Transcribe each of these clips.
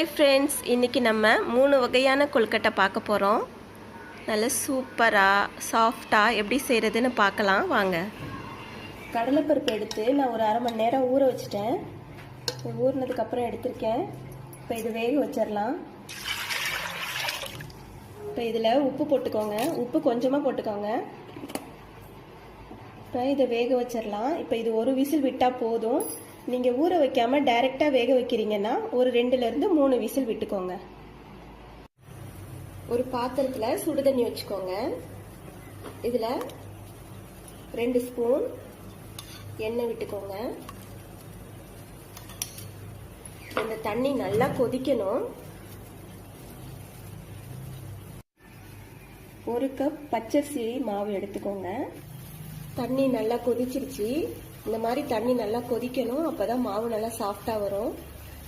Hi friends இன்றைக்கி நம்ம மூணு வகையான கொழுக்கட்டை பார்க்க போகிறோம் நல்ல சூப்பராக சாஃப்டாக எப்படி செய்கிறதுன்னு பார்க்கலாம். வாங்க. கடலைப்பருப்பு எடுத்து நான் ஒரு அரை மணி நேரம் ஊற வச்சுட்டேன். இப்போ ஊறினதுக்கப்புறம் எடுத்திருக்கேன். இப்போ இது வேக வச்சிடலாம். இப்போ இதில் உப்பு போட்டுக்கோங்க. உப்பு கொஞ்சமாக போட்டுக்கோங்க. இப்போ இதை வேக வச்சிடலாம். இப்போ இது ஒரு விசில் விட்டால் போதும். நீங்கள் ஊற வைக்காமல் டைரெக்டாக வேக வைக்கிறீங்கன்னா ஒரு ரெண்டுலேருந்து மூணு விசில் விட்டுக்கோங்க. ஒரு பாத்திரத்தில் சுடு தண்ணி வச்சுக்கோங்க. இதில் ரெண்டு ஸ்பூன் எண்ணெய் விட்டுக்கோங்க. இந்த தண்ணி நல்லா கொதிக்கணும். ஒரு கப் பச்சரிசி மாவு எடுத்துக்கோங்க. தண்ணி நல்லா கொதிச்சிருச்சு. இந்த மாதிரி தண்ணி நல்லா கொதிக்கணும் அப்பதான் மாவு நல்லா சாஃப்டா வரும்.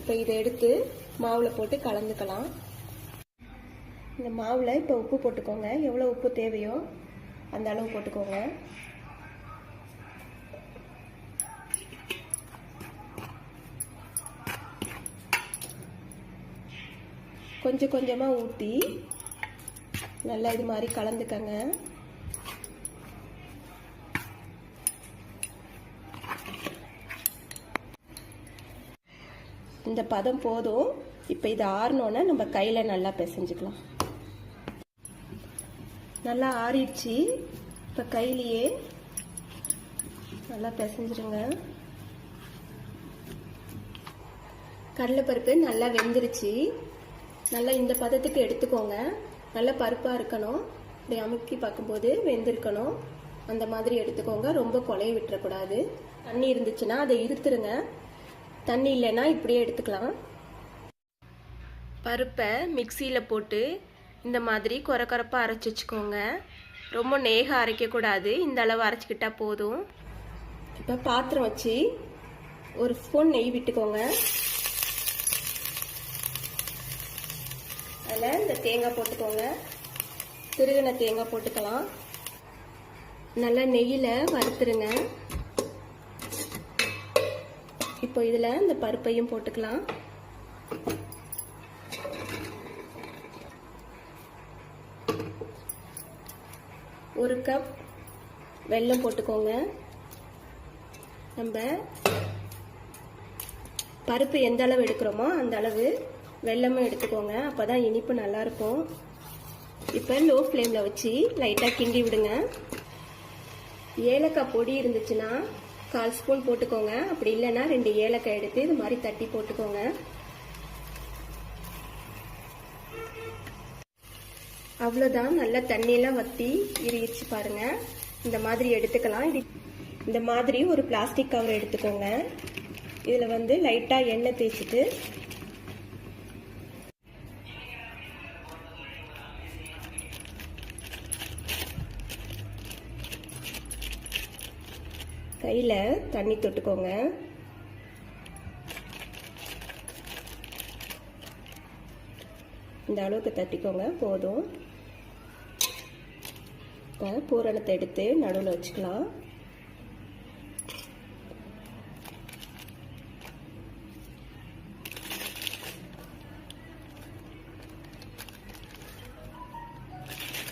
இப்போ இதை எடுத்து மாவுல போட்டு கலந்துக்கலாம். இந்த மாவுல இப்போ உப்பு போட்டுக்கோங்க. எவ்வளோ உப்பு தேவையோ அந்த அளவு போட்டுக்கோங்க. கொஞ்சம் கொஞ்சமாக ஊற்றி நல்லா இது மாதிரி கலந்துக்கங்க. இந்த பதம் போதும். இப்போ இது ஆறினோன்னா நம்ம கையில் நல்லா பிசைஞ்சுக்கலாம். நல்லா ஆறிடுச்சு. இப்போ கையிலையே நல்லா பிசைஞ்சிருங்க. கடலைப்பருப்பு நல்லா வெந்துருச்சு. நல்லா இந்த பதத்துக்கு எடுத்துக்கோங்க. நல்லா பருப்பாக இருக்கணும். இப்படி அமுக்கி பார்க்கும்போது வெந்திருக்கணும். அந்த மாதிரி எடுத்துக்கோங்க. ரொம்ப கொலைய விட்டுறக்கூடாது. தண்ணி இருந்துச்சுன்னா அதை இருத்துருங்க தண்ணி இல்லைன்னா இப்படியே எடுத்துக்கலாம். பருப்பை மிக்சியில் போட்டு இந்த மாதிரி குறை குறைப்பாக அரைச்சி வச்சுக்கோங்க. ரொம்ப நேக அரைக்கக்கூடாது. இந்த அளவு அரைச்சிக்கிட்டால் போதும். இப்போ பாத்திரம் வச்சு ஒரு ஸ்பூன் நெய் விட்டுக்கோங்க. அதில் இந்த தேங்காய் போட்டுக்கோங்க. திருகின தேங்காய் போட்டுக்கலாம். நல்லா நெய்யில் வறுத்துருங்க. இப்போ இதில் இந்த பருப்பையும் போட்டுக்கலாம். ஒரு கப் வெல்லம் போட்டுக்கோங்க. நம்ம பருப்பு எந்த அளவு எடுக்கிறோமோ அந்த அளவு வெல்லமும் எடுத்துக்கோங்க. அப்போ தான் இனிப்பு நல்லாயிருக்கும் இப்போ லோ ஃப்ளேமில் வச்சு லைட்டாக கிண்டி விடுங்க. ஏலக்காய் பொடி இருந்துச்சுன்னா கால் ஸ்பூன் போட்டுக்கோங்க. அப்படி இல்லைன்னா ரெண்டு ஏலக்காய் எடுத்து இது மாதிரி தட்டி போட்டுக்கோங்க. அவ்வளோதான் நல்லா தண்ணியெல்லாம் வற்றி இறுகிச்சு பாருங்க. இந்த மாதிரி எடுத்துக்கலாம். இது இந்த மாதிரி ஒரு பிளாஸ்டிக் கவர் எடுத்துக்கோங்க. இதில் வந்து லைட்டாக எண்ணெய் தேய்ச்சிட்டு கையில் தண்ணி தொட்டுக்கோங்க. இந்த அளவுக்கு தட்டிக்கோங்க போதும். இப்போ பூரணத்தை எடுத்து நடுவில் வச்சுக்கலாம்.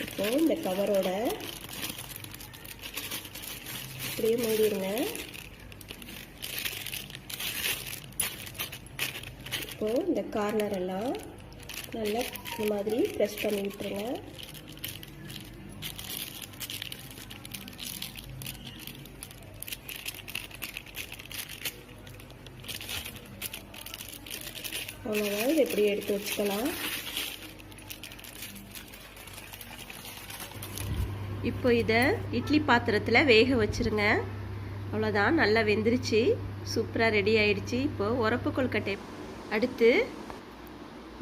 இப்போ இந்த கவரோட அப்படியே மூடிடுங்க இப்போ இந்த கார்னர் எல்லாம் நல்லா இந்த மாதிரி ப்ரெஸ் பண்ணி விட்டுருங்க. அவ்வளோதான் இது எப்படி எடுத்து வச்சுக்கலாம். இப்போ இதை இட்லி பாத்திரத்தில் வேக வச்சுருங்க. அவ்வளோதான் நல்லா வெந்துருச்சு. சூப்பராக ரெடி ஆயிடுச்சு. இப்போது உரப்பு கொழுக்கட்டை அடுத்து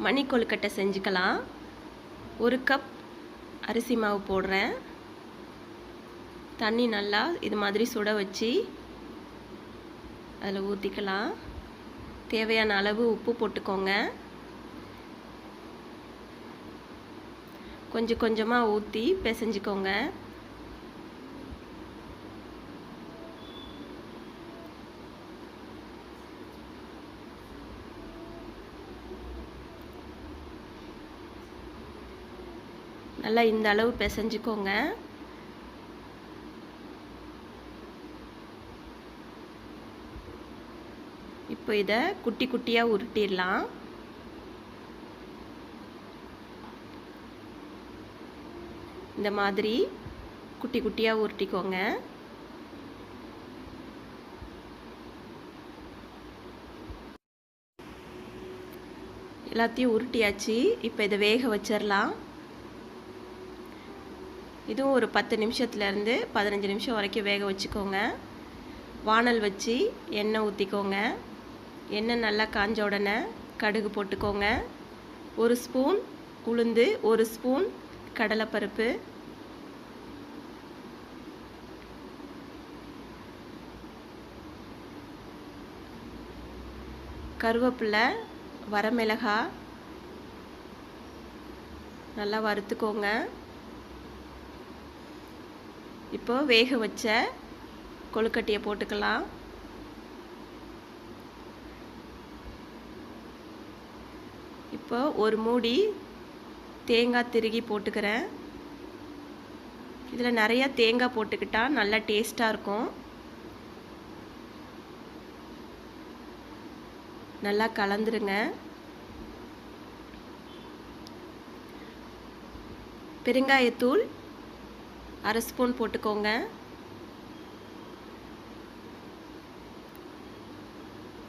மணி கொழுக்கட்டை செஞ்சுக்கலாம். ஒரு கப் அரிசி மாவு போடுறேன். தண்ணி நல்லா இது மாதிரி சுட வச்சு அதில் ஊற்றிக்கலாம் தேவையான அளவு உப்பு போட்டுக்கோங்க. கொஞ்சம் கொஞ்சமாக ஊற்றி பிசைஞ்சிக்கோங்க. நல்லா இந்த அளவு பிசைஞ்சுக்கோங்க. இப்போ இதை குட்டி குட்டியாக உருட்டிடலாம். இந்த மாதிரி குட்டி குட்டியாக உருட்டிக்கோங்க. எல்லாத்தையும் உருட்டியாச்சு. இப்போ இதை வேக வச்சிடலாம் இதுவும் ஒரு பத்து நிமிஷத்துலேருந்து பதினஞ்சு நிமிஷம் வரைக்கும் வேக வச்சுக்கோங்க. வானல் வச்சு எண்ணெய் ஊற்றிக்கோங்க எண்ணெய் நல்லா காஞ்ச உடனே கடுகு போட்டுக்கோங்க. ஒரு ஸ்பூன் உளுந்து ஒரு ஸ்பூன் கடலைப்பருப்பு. கருவேப்பிலை வரமிளகா. நல்லா வறுத்துக்கோங்க. இப்போ வேக வச்ச கொழுக்கட்டையை போட்டுக்கலாம். இப்போ ஒரு மூடி தேங்காய் திருகி போட்டுக்கிறேன். இதில் நிறையா தேங்காய் போட்டுக்கிட்டால் நல்லா டேஸ்ட்டாக இருக்கும். நல்லா கலந்துருங்க. பெருங்காயத்தூள் அரை ஸ்பூன் போட்டுக்கோங்க.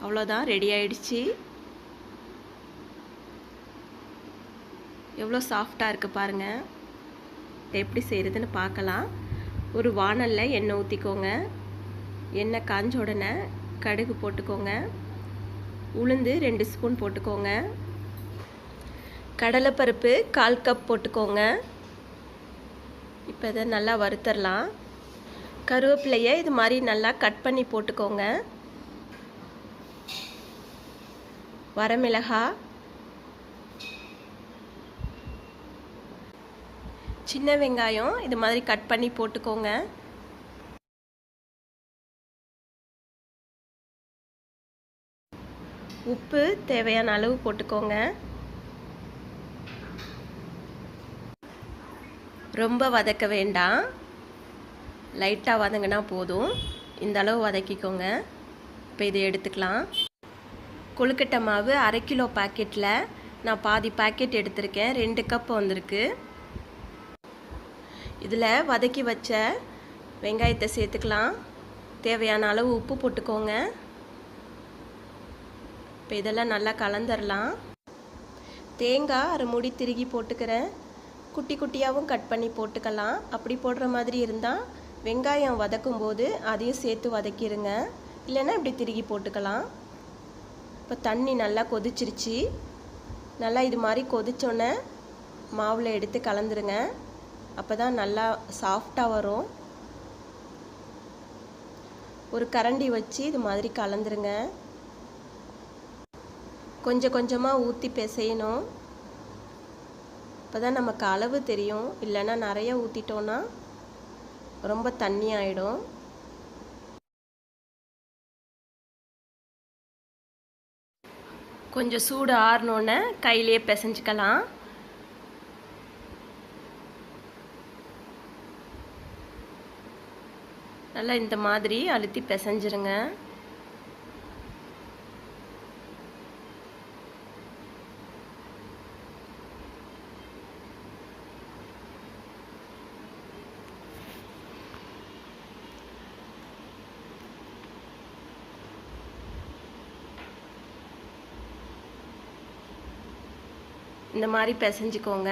அவ்வளோதான் ரெடி ஆயிடுச்சு. எவ்வளோ சாஃப்டாக இருக்குது பாருங்கள் எப்படி செய்கிறதுன்னு பார்க்கலாம். ஒரு வானலில் எண்ணெய் ஊற்றிக்கோங்க எண்ணெய் காஞ்ச உடனே கடுகு போட்டுக்கோங்க. உளுந்து ரெண்டு ஸ்பூன் போட்டுக்கோங்க. கடலைப்பருப்பு கால் கப் போட்டுக்கோங்க. இப்போ இதை நல்லா வறுத்தரலாம். கருவேப்பிலையை இது மாதிரி நல்லா கட் பண்ணி போட்டுக்கோங்க. வரமிளகா சின்ன வெங்காயம் இது மாதிரி கட் பண்ணி போட்டுக்கோங்க. உப்பு தேவையான அளவு போட்டுக்கோங்க. ரொம்ப வதக்க வேண்டாம். லைட்டாக வதங்கினா போதும். இந்த அளவு வதக்கிக்கோங்க. இப்போ இதை எடுத்துக்கலாம். கொழுக்கட்டை மாவு அரை கிலோ பாக்கெட்டில் நான் பாதி பாக்கெட் எடுத்திருக்கேன். ரெண்டு கப் வந்திருக்கு. இதில் வதக்கி வச்ச வெங்காயத்தை சேர்த்துக்கலாம். தேவையான அளவு உப்பு போட்டுக்கோங்க. இப்போ இதெல்லாம் நல்லா கலந்துடலாம் தேங்காய் அரை மூடி திருகி போட்டுக்கிறேன். குட்டி குட்டியாகவும் கட் பண்ணி போட்டுக்கலாம். அப்படி போடுற மாதிரி இருந்தால் வெங்காயம் வதக்கும் போது அதையும் சேர்த்து வதக்கிடுங்க இல்லைன்னா இப்படி திருகி போட்டுக்கலாம். இப்போ தண்ணி நல்லா கொதிச்சிருச்சு. நல்லா இது மாதிரி கொதிச்சோன்னே மாவில் எடுத்து கலந்துருங்க. அப்போ தான் நல்லா சாஃப்டாக வரும். ஒரு கரண்டி வச்சு இது மாதிரி கலந்துருங்க. கொஞ்சம் கொஞ்சமாக ஊற்றி பிசையணும். இப்போ தான் நமக்கு அளவு தெரியும். இல்லைன்னா நிறைய ஊற்றிட்டோன்னா ரொம்ப தண்ணி ஆகிடும் கொஞ்சம் சூடு ஆறினோன்னே கையிலேயே பிசைஞ்சிக்கலாம். நல்லா இந்த மாதிரி அழுத்தி பிசைஞ்சிருங்க. இந்த மாதிரி பிசைஞ்சிக்கோங்க.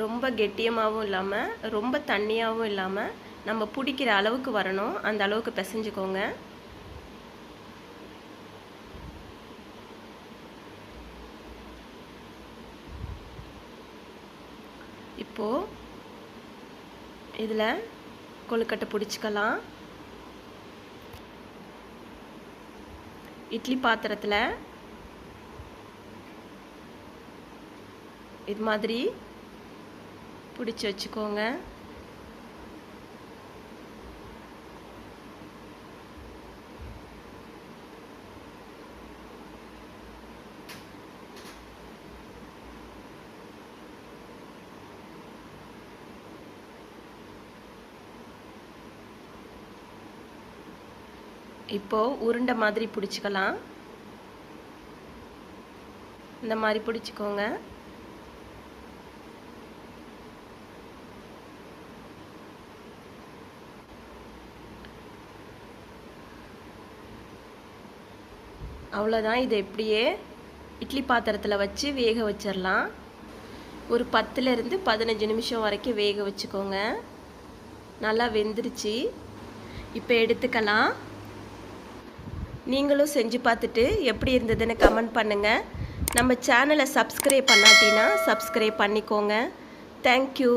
ரொம்ப கெட்டியமாகவும் இல்லாமல் ரொம்ப தண்ணியாகவும் இல்லாமல் நம்ம பிடிக்கிற அளவுக்கு வரணும். அந்த அளவுக்கு பிசைஞ்சுக்கோங்க. இப்போது இதில் கொழுக்கட்டை பிடிச்சிக்கலாம். இட்லி பாத்திரத்தில் இது மாதிரி பிடிச்சி வச்சுக்கோங்க. இப்போது உருண்டை மாதிரி பிடிச்சிக்கலாம். இந்த மாதிரி பிடிச்சிக்கோங்க. அவ்வளோதான் இதை இப்படியே இட்லி பாத்திரத்தில் வச்சு வேக வச்சிடலாம் ஒரு பத்துலேருந்து பதினஞ்சு நிமிஷம் வரைக்கும் வேக வச்சுக்கோங்க. நல்லா வெந்துருச்சு. இப்போ எடுத்துக்கலாம். நீங்களும் செஞ்சு பார்த்துட்டு எப்படி இருந்ததுன்னு கமெண்ட் பண்ணுங்கள் நம்ம சேனலை சப்ஸ்கிரைப் பண்ணாட்டினா சப்ஸ்கிரைப் பண்ணிக்கோங்க. Thank you